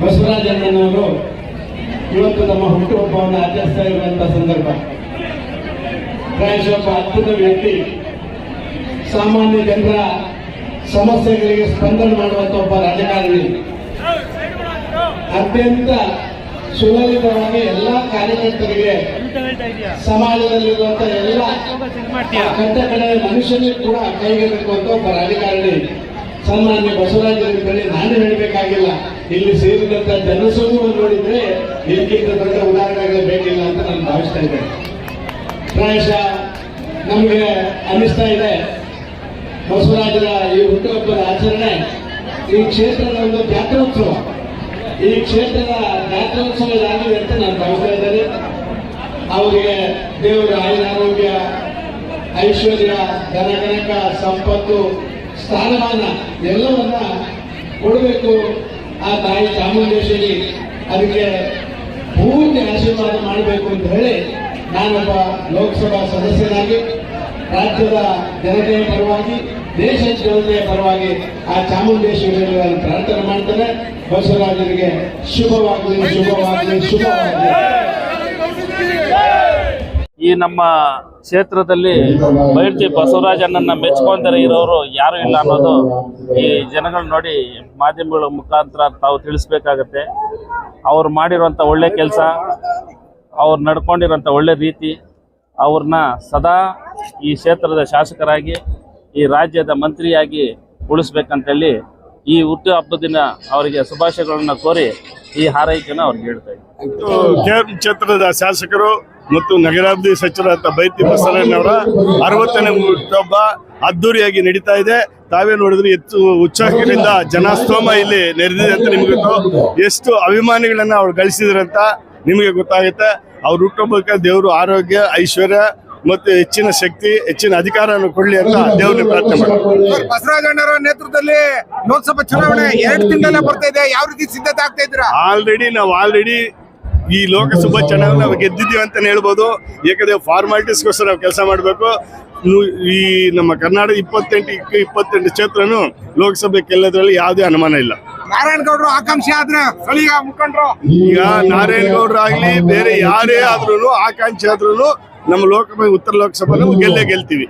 ಬಸವರಾಜಣ್ಣನವರು ಇವತ್ತು ನಮ್ಮ ಹುಟ್ಟುಹಬ್ಬವನ್ನು ಆಚರಿಸ್ತಾ ಇರುವಂತಹ ಸಂದರ್ಭ ಪ್ರಾಯಶಃ ಒಬ್ಬ ಅದ್ಭುತ ವ್ಯಕ್ತಿ ಸಾಮಾನ್ಯ ಜನರ ಸಮಸ್ಯೆಗಳಿಗೆ ಸ್ಪಂದನೆ ಮಾಡುವಂತ ಒಬ್ಬ ರಾಜಕಾರಣಿ. ಅತ್ಯಂತ ಸುಲಲಿತವಾಗಿ ಎಲ್ಲ ಕಾರ್ಯಕರ್ತರಿಗೆ ಸಮಾಜದಲ್ಲಿರುವಂತಹ ಎಲ್ಲ ಕಟ್ಟ ಕಡೆ ಮನುಷ್ಯನಿಗೆ ಕೂಡ ಕೈಗೆಟಕುವಂತ ಒಬ್ಬ ರಾಜಕಾರಣಿ. ಸನ್ಮಾನ್ಯ ಬಸವರಾಜ ಅಂತೇಳಿ ನಾನು ಹೇಳಬೇಕಾಗಿಲ್ಲ. ಇಲ್ಲಿ ಸೇರಿದಂತ ಜನಸಮೂಹ ನೋಡಿದ್ರೆ ಇದಕ್ಕಿಂತ ದೊಡ್ಡ ಉದಾಹರಣೆಗಳು ಬೇಕಿಲ್ಲ ಅಂತ ನಾನು ಭಾವಿಸ್ತಾ ಇದ್ದೇನೆ. ಪ್ರಾಯಶಃ ನಮಗೆ ಅನ್ನಿಸ್ತಾ ಇದೆ. ಬಸವರಾಜರ ಈ ಹುಟ್ಟುಹಬ್ಬದ ಆಚರಣೆ ಈ ಕ್ಷೇತ್ರದ ಒಂದು ಜಾತ್ರೋತ್ಸವ. ಈ ಕ್ಷೇತ್ರದ ಜಾತ್ರೋತ್ಸವ ಆಗಿದೆ ಅಂತ ನಾನು ಭಾವಿಸ್ತಾ ಇದ್ದೇನೆ. ಅವರಿಗೆ ದೇವರ ಆಯುರಾರೋಗ್ಯ, ಐಶ್ವರ್ಯ ಧನಗಣಕ ಸಂಪತ್ತು, ಸ್ಥಾನಮಾನ ಎಲ್ಲವನ್ನ ಕೊಡಬೇಕು. ಆ ತಾಯಿ ಚಾಮುಂಡೇಶ್ವರಿ ಅದಕ್ಕೆ ಪೂರ್ತಿ ಆಶೀರ್ವಾದ ಮಾಡಬೇಕು ಅಂತ ಹೇಳಿ ನಾನೊಬ್ಬ ಲೋಕಸಭಾ ಸದಸ್ಯನಾಗಿ ರಾಜ್ಯದ ಜನತೆಯ ಪರವಾಗಿ ದೇಶದ ಜನತೆಯ ಪರವಾಗಿ ಆ ಚಾಮುಂಡೇಶ್ವರಿ ಪ್ರಾರ್ಥನೆ ಮಾಡ್ತೇನೆ. ಬಸವರಾಜರಿಗೆ ಶುಭವಾಗಲಿ ಶುಭವಾಗಲಿ ಶುಭವಾಗಲಿ. ಈ ನಮ್ಮ ಕ್ಷೇತ್ರದಲ್ಲಿ ಬೈರ್ತಿ ಬಸವರಾಜನನ್ನ ಮೆಚ್ಕೊಂತಾರೆ ಇರೋರು ಯಾರು ಇಲ್ಲ ಅನ್ನೋದು ಈ ಜನಗಳು ನೋಡಿ ಮಾಧ್ಯಮಗಳ ಮುಖಾಂತರ ತಾವು ತಿಳಿಸ್ಬೇಕಾಗತ್ತೆ. ಅವ್ರು ಮಾಡಿರುವಂಥ ಒಳ್ಳೆ ಕೆಲಸ ಅವ್ರು ನಡ್ಕೊಂಡಿರೋಂಥ ಒಳ್ಳೆ ರೀತಿ ಅವ್ರನ್ನ ಸದಾ ಈ ಕ್ಷೇತ್ರದ ಶಾಸಕರಾಗಿ, ಈ ರಾಜ್ಯದ ಮಂತ್ರಿಯಾಗಿ ಉಳಿಸ್ಬೇಕಂತೇಳಿ ಈ ಹುಟ್ಟು ಹಬ್ಬದ ದಿನ ಅವರಿಗೆ ಶುಭಾಶಯಗಳನ್ನು ಕೋರಿ ಈ ಹಾರೈಕೆಯನ್ನು ಅವ್ರಿಗೆ ಹೇಳ್ತಾ ಇದ್ದಾರೆ ಕ್ಷೇತ್ರದ ಶಾಸಕರು ಮತ್ತು ನಗರಾಭಿವೃದ್ಧಿ ಸಚಿವರಾದ ಬೈತಿ ಬಸವಣ್ಣವರ ಅರವತ್ತನೇ ಹುಟ್ಟುಹಬ್ಬ ಅದ್ದೂರಿಯಾಗಿ ನಡೀತಾ ಇದೆ. ತಾವೇ ನೋಡಿದ್ರೆ ಹೆಚ್ಚು ಉತ್ಸಾಹದಿಂದ ಜನಸ್ತೋಮ ಇಲ್ಲಿ ನೆರೆದಿದೆ ಅಂತ ನಿಮ್ಗೆ ಎಷ್ಟು ಅಭಿಮಾನಿಗಳನ್ನ ಅವ್ರು ಗಳಿಸಿದ್ರಂತ ನಿಮಗೆ ಗೊತ್ತಾಗುತ್ತೆ. ಅವ್ರ ಹುಟ್ಟುಹಬ್ಬಕ್ಕೆ ದೇವರು ಆರೋಗ್ಯ, ಐಶ್ವರ್ಯ ಮತ್ತು ಹೆಚ್ಚಿನ ಶಕ್ತಿ ಹೆಚ್ಚಿನ ಅಧಿಕಾರವನ್ನು ಕೊಡಲಿ ಅಂತ ದೇವ್ರನ್ನ ಪ್ರಾರ್ಥನೆ ಮಾಡ್ತಾರೆ ಬಸವರಾಜಣ್ಣರ ನೇತೃತ್ವದಲ್ಲಿ ಲೋಕಸಭಾ ಚುನಾವಣೆ ಎರಡು ತಿಂಗಳಲ್ಲೇ ಬರ್ತಾ ಇದೆ. ಯಾವ ರೀತಿ ಸಿದ್ಧತೆ ಆಗ್ತಾ ಇದ್ದೀರಾ? ಆಲ್ರೆಡಿ ನಾವು ಆಲ್ರೆಡಿ ಈ ಲೋಕಸಭಾ ಚುನಾವಣೆ ನಾವು ಗೆದ್ದಿದ್ದೀವಿ ಅಂತಾನೆ ಹೇಳ್ಬೋದು. ಯಾಕಂದ್ರೆ ಫಾರ್ಮಾಲಿಟೀಸ್ಗೋಸ್ಕರ ನಾವು ಕೆಲಸ ಮಾಡಬೇಕು. ಈ ನಮ್ಮ ಕರ್ನಾಟಕ ಇಪ್ಪತ್ತೆಂಟು ಇಪ್ಪತ್ತೆಂಟು ಕ್ಷೇತ್ರನು ಲೋಕಸಭೆ ಗೆಲ್ಲೋದ್ರಲ್ಲಿ ಯಾವುದೇ ಅನುಮಾನ ಇಲ್ಲ. ನಾರಾಯಣಗೌಡರು ಆಕಾಂಕ್ಷಿ ಆದ್ರೆ ಸ್ಥಳೀಯ ಮುಖಂಡರು. ಈಗ ನಾರಾಯಣಗೌಡರು ಆಗ್ಲಿ ಬೇರೆ ಯಾರೇ ಆದ್ರೂ ಆಕಾಂಕ್ಷೆ ಆದ್ರೂ ನಮ್ಮ ಲೋಕಸಭೆ ಉತ್ತರ ಲೋಕಸಭೆ ಗೆಲ್ಲೇ ಗೆಲ್ತೀವಿ.